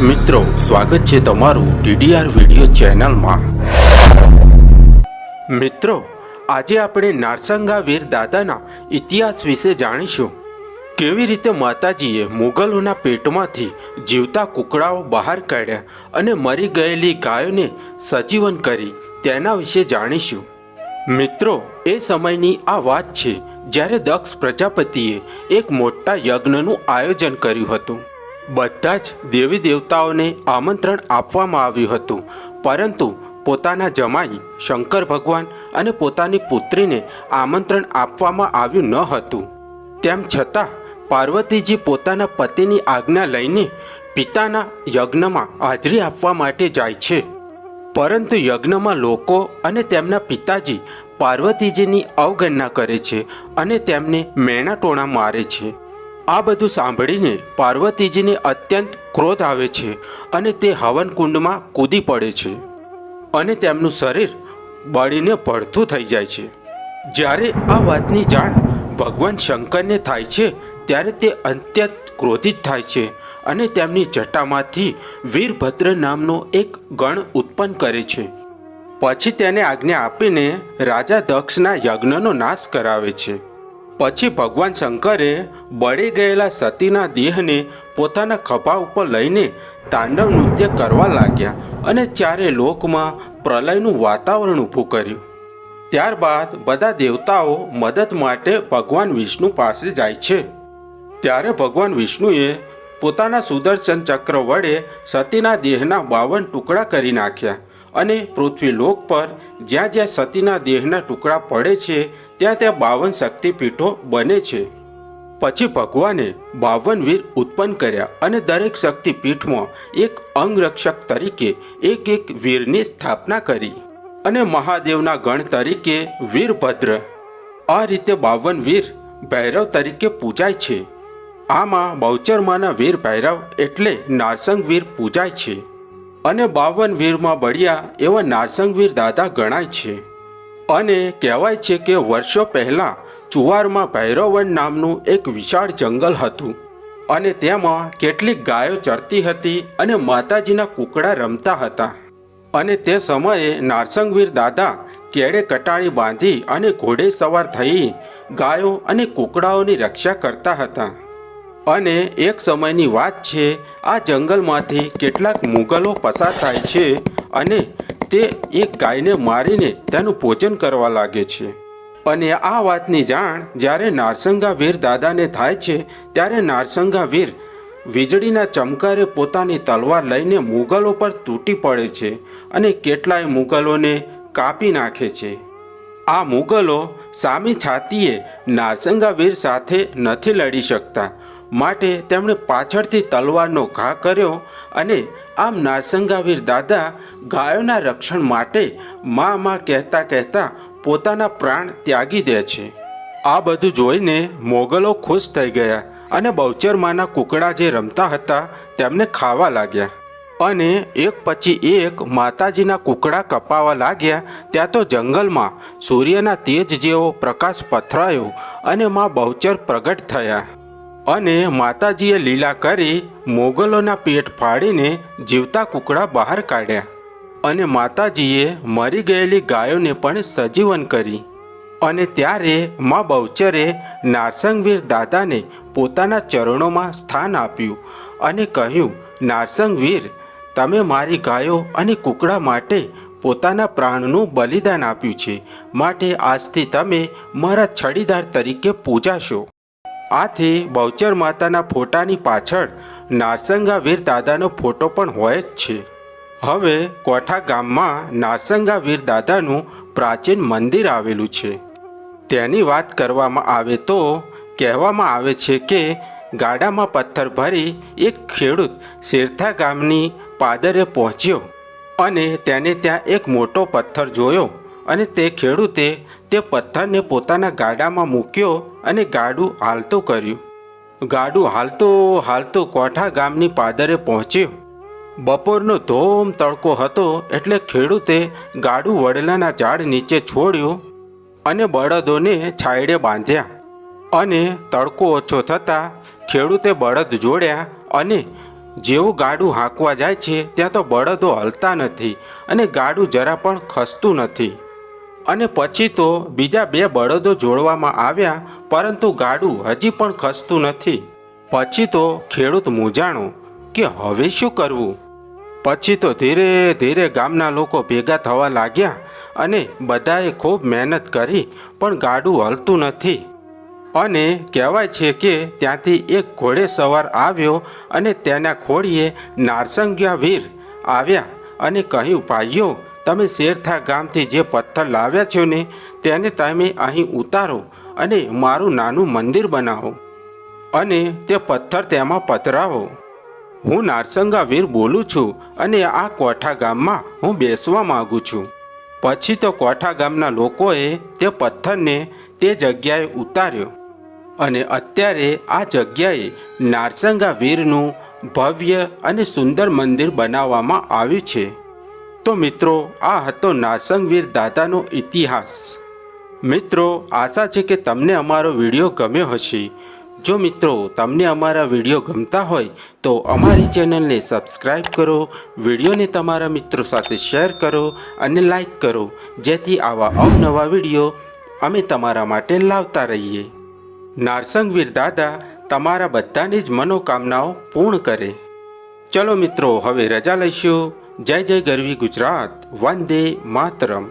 મિત્રો, સ્વાગત છે તમારું ડીડીઆર વીડિયો ચેનલમાં. મિત્રો, આજે આપણે નારસંગા વીર દાદાના ઇતિહાસ વિશે જાણીશું. કેવી રીતે માતાજીએ મુગલોના પેટમાંથી જીવતા કુકડાઓ બહાર કાઢ્યા અને મરી ગયેલી ગાયોને સજીવન કરી તેના વિશે જાણીશું. મિત્રો, એ સમયની આ વાત છે જ્યારે દક્ષ પ્રજાપતિએ એક મોટા યજ્ઞનું આયોજન કર્યું હતું. બધા જ દેવી દેવતાઓને આમંત્રણ આપવામાં આવ્યું હતું. પરંતુ પોતાના જમાઈ શંકર ભગવાન અને પોતાની પુત્રીને આમંત્રણ આપવામાં આવ્યું ન હતું. તેમ છતાં પાર્વતીજી પોતાના પતિની આજ્ઞા લઈને પિતાના યજ્ઞમાં હાજરી આપવા માટે જાય છે. પરંતુ યજ્ઞમાં લોકો અને તેમના પિતાજી પાર્વતીજીની અવગણના કરે છે અને તેમને મેણા ટોણા મારે છે. આ બધું સાંભળીને પાર્વતીજીને અત્યંત ક્રોધ આવે છે અને તે હવનકુંડમાં કૂદી પડે છે અને તેમનું શરીર બળીને પડતું થઈ જાય છે. જ્યારે આ વાતની જાણ ભગવાન શંકરને થાય છે, ત્યારે તે અત્યંત ક્રોધિત થાય છે અને તેમની જટામાંથી વીરભદ્ર નામનો એક ગણ ઉત્પન્ન કરે છે. પછી તેને આજ્ઞા આપીને રાજા દક્ષના યજ્ઞનો નાશ કરાવે છે. પછી ભગવાન શંકરે બળી ગયેલા સતીના દેહને પોતાના ખભા ઉપર લઈને તાંડવ નૃત્ય કરવા લાગ્યા અને ચારે લોકમાં પ્રલયનું વાતાવરણ ઊભું કર્યું. ત્યારબાદ બધા દેવતાઓ મદદ માટે ભગવાન વિષ્ણુ પાસે જાય છે. ત્યારે ભગવાન વિષ્ણુએ પોતાના સુદર્શન ચક્ર વડે સતીના દેહના બાવન ટુકડા કરી નાખ્યા. અને પૃથ્વીલોક પર જ્યાં જ્યાં સતીના દેહના ટુકડા પડે છે, ત્યાં ત્યાં બાવન શક્તિપીઠો બને છે. પછી ભગવાને બાવન વીર ઉત્પન્ન કર્યા અને દરેક શક્તિપીઠમાં એક અંગરક્ષક તરીકે એક એક વીરની સ્થાપના કરી અને મહાદેવના ગણ તરીકે વીરભદ્ર. આ રીતે બાવન વીર ભૈરવ તરીકે પૂજાય છે. આમાં બૌચરમાના વીર ભૈરવ એટલે નારસંગ વીર પૂજાય છે. અને બાવન વીરમાં બળ્યા એવા નારસંગવીર દાદા ગણાય છે. અને કહેવાય છે કે વર્ષો પહેલાં ચુવારમાં ભૈરવન નામનું એક વિશાળ જંગલ હતું અને તેમાં કેટલીક ગાયો ચરતી હતી અને માતાજીના કુકડા રમતા હતા. અને તે સમયે નારસંગવીર દાદા કેળે કટાળી બાંધી અને ઘોડે સવાર થઈ ગાયો અને કુકડાઓની રક્ષા કરતા હતા. અને એક સમયની વાત છે, આ જંગલમાંથી કેટલાક મુગલો પસાર થાય છે અને તે એક ગાયને મારીને તેનું ભોજન કરવા લાગે છે. અને આ વાતની જાણ જ્યારે નારસંગા વીર દાદાને થાય છે, ત્યારે નારસંગા વીર વીજળીના ચમકારે પોતાની તલવાર લઈને મુગલો પર તૂટી પડે છે અને કેટલાય મુગલોને કાપી નાખે છે. આ મુગલો સામી છાતીએ નારસંગા વીર સાથે નથી લડી શકતા માટે તેમણે પાછળથી તલવારનો ઘા કર્યો અને આમ નારસંગાવીર દાદા ગાયોના રક્ષણ માટે મા મા કહેતા કહેતા પોતાના પ્રાણ ત્યાગી દે છે. આ બધું જોઈને મોગલો ખુશ થઈ ગયા અને બહુચરમાના કુકડા જે રમતા હતા તેમને ખાવા લાગ્યા. અને એક પછી એક માતાજીના કુકડા કપાવા લાગ્યા, ત્યાં તો જંગલમાં સૂર્યના તેજ જેવો પ્રકાશ પથરાયો અને માં બહુચર પ્રગટ થયા. અને માતાજીએ લીલા કરી મોગલોના પેટ ફાડીને જીવતા કુકડા બહાર કાઢ્યા અને માતાજીએ મરી ગયેલી ગાયોને પણ સજીવન કરી. અને ત્યારે મા બહુચરે નારસંગવીર દાદાને પોતાના ચરણોમાં સ્થાન આપ્યું અને કહ્યું, નારસંગવીર, તમે મારી ગાયો અને કુકડા માટે પોતાના પ્રાણનું બલિદાન આપ્યું છે. માટે આજથી તમે મારા છડીદાર તરીકે પૂજાશો. આથી બહુચર માતાના ફોટાની પાછળ નારસંગા વીર દાદાનો ફોટો પણ હોય જ છે. હવે કોઠા ગામમાં નારસંગા વીર દાદાનું પ્રાચીન મંદિર આવેલું છે. તેની વાત કરવામાં આવે તો કહેવામાં આવે છે કે ગાડામાં પથ્થર ભરી એક ખેડૂત શેરથા ગામની પાદરે પહોંચ્યો અને તેને ત્યાં એક મોટો પથ્થર જોયો. અને તે ખેડૂતે તે પથ્થરને પોતાના ગાડામાં મૂક્યો અને ગાડું હાલતું કર્યું. ગાડું હાલતો હાલતો કોઠા ગામની પાદરે પહોંચ્યું. બપોરનો ધોમ તડકો હતો એટલે ખેડૂતે ગાડું વડલાના ઝાડ નીચે છોડ્યું અને બળદોને છાયડે બાંધ્યા. અને તડકો ઓછો થતાં ખેડૂતે બળદ જોડ્યા અને જેવું ગાડું હાંકવા જાય છે ત્યાં તો બળદો હલતા નથી અને ગાડું જરા પણ ખસતું નથી. અને પછી તો બીજા બે બળદો જોડવામાં આવ્યા, પરંતુ ગાડું હજી પણ ખસતું નથી. પછી તો ખેડૂત મૂંઝાણો કે હવે શું કરવું? પછી તો ધીરે ધીરે ગામના લોકો ભેગા થવા લાગ્યા અને બધાએ ખૂબ મહેનત કરી, પણ ગાડું હલતું નથી. અને કહેવાય છે કે ત્યાંથી એક ઘોડે સવાર આવ્યો અને તેના ખોડીએ નારસંગ્યા વીર આવ્યા અને કહ્યું, ભાઈઓ તમે શેરથા ગામથી જે પથ્થર લાવ્યા છો ને, તેને તમે અહીં ઉતારો અને મારું નાનું મંદિર બનાવો અને તે પથ્થર તેમાં પથરાવો. હું નારસંગા વીર બોલું છું અને આ કોઠા ગામમાં હું બેસવા માગું છું. પછી તો કોઠા ગામના લોકોએ તે પથ્થરને તે જગ્યાએ ઉતાર્યો અને અત્યારે આ જગ્યાએ નારસંગા વીરનું ભવ્ય અને સુંદર મંદિર બનાવવામાં આવ્યું છે. તો મિત્રો, આ હતો નારસંગવીર દાદાનો ઇતિહાસ. મિત્રો, આશા છે કે તમને અમારો વીડિયો ગમ્યો હશે. જો મિત્રો, તમને અમારા વીડિયો ગમતા હોય, તો અમારી ચેનલને સબસ્ક્રાઈબ કરો, વિડીયોને તમારા મિત્રો સાથે શેર કરો અને લાઈક કરો, જેથી આવા અવનવા વીડિયો અમે તમારા માટે લાવતા રહીએ. નારસંગવીર દાદા તમારા બધાની જ મનોકામનાઓ પૂર્ણ કરે. ચલો મિત્રો, હવે રજા લઈશું. જય જય ગરવી ગુજરાત વંદે માતરમ.